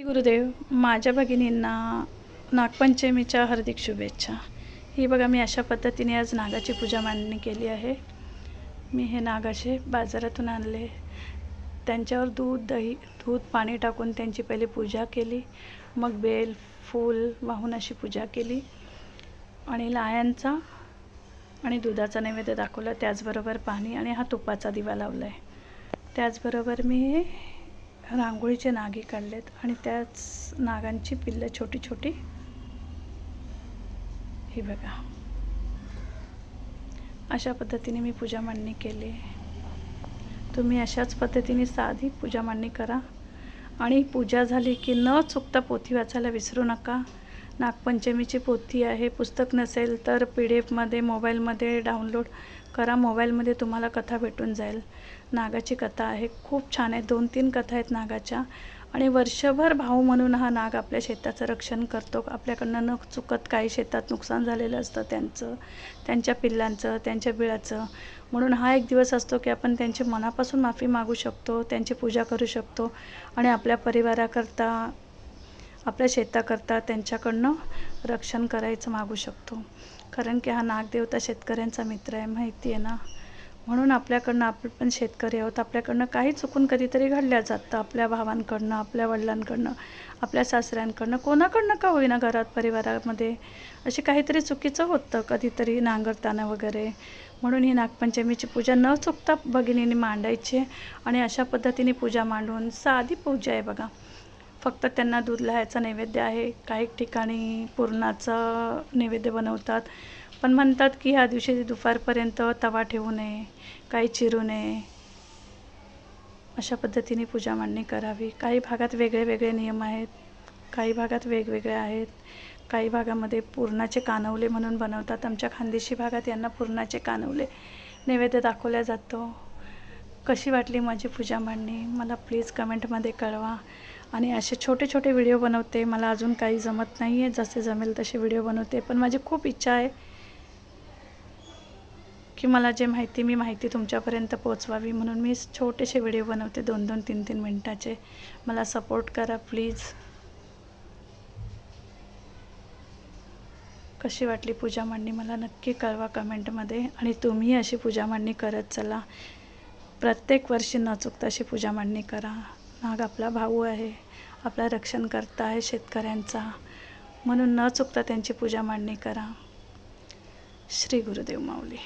श्री गुरुदेव माझ्या भगिनींना नागपंचमीच्या हार्दिक शुभेच्छा. ही बघा मी अशा पद्धतीने आज नागाची पूजा मांडणी केली आहे. मी हे नाग असे बाजारातून आणले. त्यांच्यावर दूध दही दूध पाणी टाकून त्यांची पहिले पूजा केली. मग बेल फूल वाहून अशी पूजा केली. आणि लायांचा आणि दुधाचा नैवेद्य दाखवला. त्याचबरोबर पाणी आणि हा तुपाचा दिवा लावला आहे त्याचबरोबर मी रांगोळीचे नागे काढलेत आणि त्याच नागांची पिल्लं छोटी छोटी. ही बघा. अशा पद्धतीने मी पूजा मांडणी केली. तुम्ही अशाच पद्धतीने साधी पूजा मांडणी करा. आणि पूजा झाली की न चुकता पोथी वाचायला विसरू नका. नागपंचमीची पोथी आहे. पुस्तक नसेल तर पी डी एफमध्ये मोबाईलमध्ये डाउनलोड करा. मोबाईलमध्ये तुम्हाला कथा भेटून जाईल. नागाची कथा आहे. खूप छान आहे. दोन तीन कथा आहेत नागाच्या. आणि वर्षभर भाऊ म्हणून हा नाग आपल्या शेताचं रक्षण करतो. आपल्याकडनं न चुकत काही शेतात नुकसान झालेलं असतं त्यांचं त्यांच्या पिल्लांचं त्यांच्या बिळाचं. म्हणून हा एक दिवस असतो की आपण त्यांची मनापासून माफी मागू शकतो त्यांची पूजा करू शकतो. आणि आपल्या परिवाराकरता आपल्या शेताकरता त्यांच्याकडनं रक्षण करायचं मागू शकतो. कारण की हा नागदेवता शेतकऱ्यांचा मित्र आहे माहिती आहे ना? म्हणून आपल्याकडनं आपण पण शेतकरी आहोत. आपल्याकडनं काही चुकून कधीतरी घडल्या जातं. आपल्या भावांकडनं आपल्या वडिलांकडनं आपल्या सासऱ्यांकडनं. कोणाकडनं का होईना घरात परिवारामध्ये? असे काहीतरी चुकीचं होतं कधीतरी नांगरताना वगैरे. म्हणून ही नागपंचमीची पूजा न चुकता भगिनीने मांडायची आणि अशा पद्धतीने पूजा मांडून साधी पूजा आहे बघा. फक्त त्यांना दूध लहायचा नैवेद्य आहे. काही ठिकाणी पुरणाचं नैवेद्य बनवतात. पण म्हणतात की ह्या दिवशी दुपारपर्यंत तवा ठेवू नये काही चिरू नये. अशा पद्धतीने पूजा मांडणी करावी. काही भागात वेगळे वेगळे नियम आहेत. काही भागात वेगवेगळे आहेत. काही भागामध्ये पुरणाचे कानवले म्हणून बनवतात. आमच्या खानदेशी भागात यांना पुरणाचे कानवले नैवेद्य दाखवला जातो. कशी वाटली माझी पूजा मांडणी? मला प्लीज कमेंटमध्ये कळवा. आणि असे छोटे छोटे व्हिडिओ बनवते. मला अजून काही जमत नाही आहे जसे जमेल तसे व्हिडिओ बनवते. पण माझी खूप इच्छा आहे की मला जे माहिती मी माहिती तुमच्यापर्यंत पोचवावी म्हणून मी छोटेसे व्हिडिओ बनवते. दोन दोन तीन तीन मिनटाचे. मला सपोर्ट करा प्लीज. कशी वाटली पूजा मांडणी? मला नक्की कळवा कमेंटमध्ये. आणि तुम्ही अशी पूजा मांडणी करत चला. प्रत्येक वर्षी न चुकता अशी पूजा मांडणी करा. नाग आपला भाऊ आहे आपला रक्षण करता आहे शेतकऱ्यांचा. म्हणून न चुकता त्यांची पूजा मांडणी करा. श्री गुरुदेव माऊली.